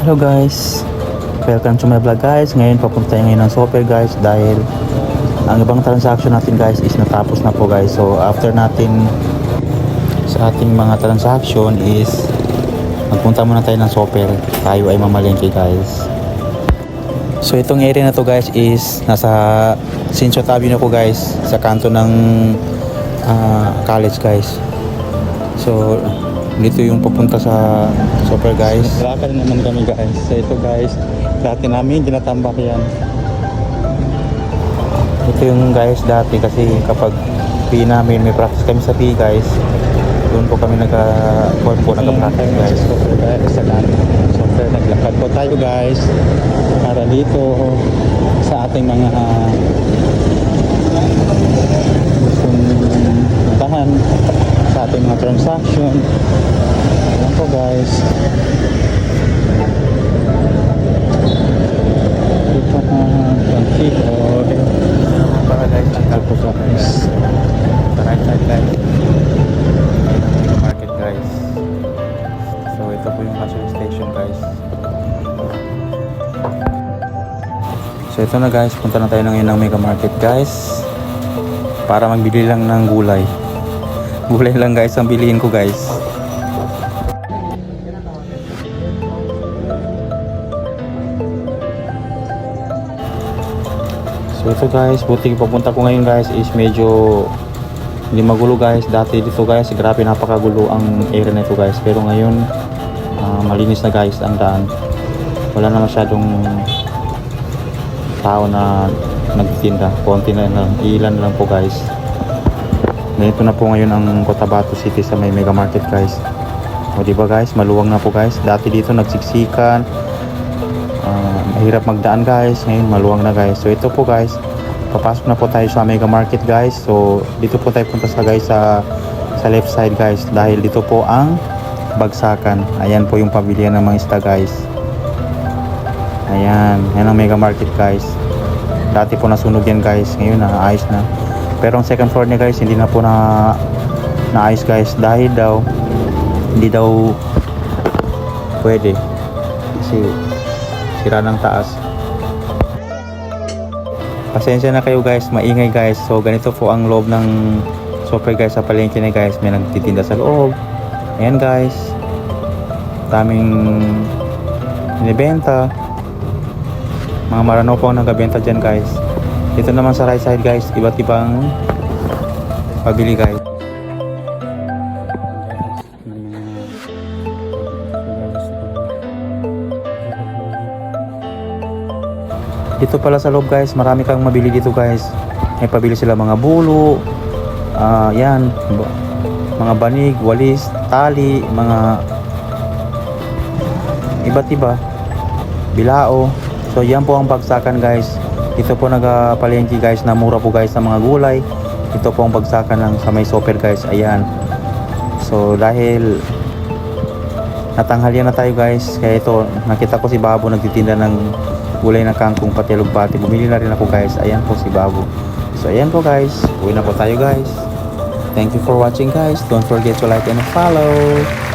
Hello guys, welcome to my vlog guys. Ngayon papunta tayo ngayon ng Super guys dahil ang ibang transaction natin guys is natapos na po guys. So after natin sa ating mga transaction is magpunta muna tayo ng Super. Tayo ay mamalengke guys. So itong area na to guys is nasa Sincho Avenue ko guys sa kanto ng ah, college guys. So dito yung papunta sa Super guys. Lakad naman kami guys. So ito guys, dati namin ginatambak yan. Ito yung guys dati kasi kapag PE namin, may practice kami sa PE guys. Doon po kami nag po, po nag-practice guys. Super guys, sa Super naglakad po tayo guys para dito sa ating mga gustong puntahan sa ating mga transaction. Po guys. Ito na. Ayan para guys, ang kalpo po guys. Ang mega market guys. So ito po yung station guys. So ito na guys, punta na tayo na ngayon ng mega market guys. Para magbili lang ng gulay. Gulay lang guys ang bilihin ko guys. So ito guys, buti papunta ko ngayon guys is medyo hindi magulo guys. Dati dito guys, grabe napakagulo ang area na ito guys. Pero ngayon, ah, malinis na guys ang daan. Wala na masyadong tao na nagtitinda. Konti na lang, ilan lang po guys. Ganito na po ngayon ang Cotabato City sa may mega market guys. O di ba guys, maluwang na po guys. Dati dito nagsiksikan. Ah, mahirap magdaan guys. Ngayon maluwang na guys. So ito po guys, papasok na po tayo sa mega market guys. So dito po tayo punta sa guys sa sa left side guys dahil dito po ang bagsakan. Ayan po yung pavilion ng mga isda guys. Ayan, yan ang mega market guys. Dati po nasunog yan guys, ngayon naayos na. Pero ang second floor niya guys, hindi na po na naayos guys dahil daw hindi daw pwede. Kasi sira ng taas. Pasensya na kayo guys, maingay guys. So ganito po ang loob ng super guys sa palengke na guys. May nagtitinda sa loob. Ayan guys. Daming binibenta. Mga marano po ang nagabenta dyan guys. Dito naman sa right side guys, iba't ibang pabili guys. Dito pala sa loob guys, marami kang mabili dito guys. May pabili sila mga bulo, ah yan, mga banig, walis, tali, mga iba't iba, bilao. So yan po ang bagsakan guys. Dito po nagapalengke guys na mura po guys sa mga gulay. Ito po ang bagsakan ng sa may super guys. Ayan. So dahil natanghalian na tayo guys. Kaya ito nakita ko si Babo nagtitinda ng gulay na kangkong pati lugbati. Bumili na rin ako guys. Ayan po si Babo. So ayan po guys. Uwi na po tayo guys. Thank you for watching guys. Don't forget to like and follow.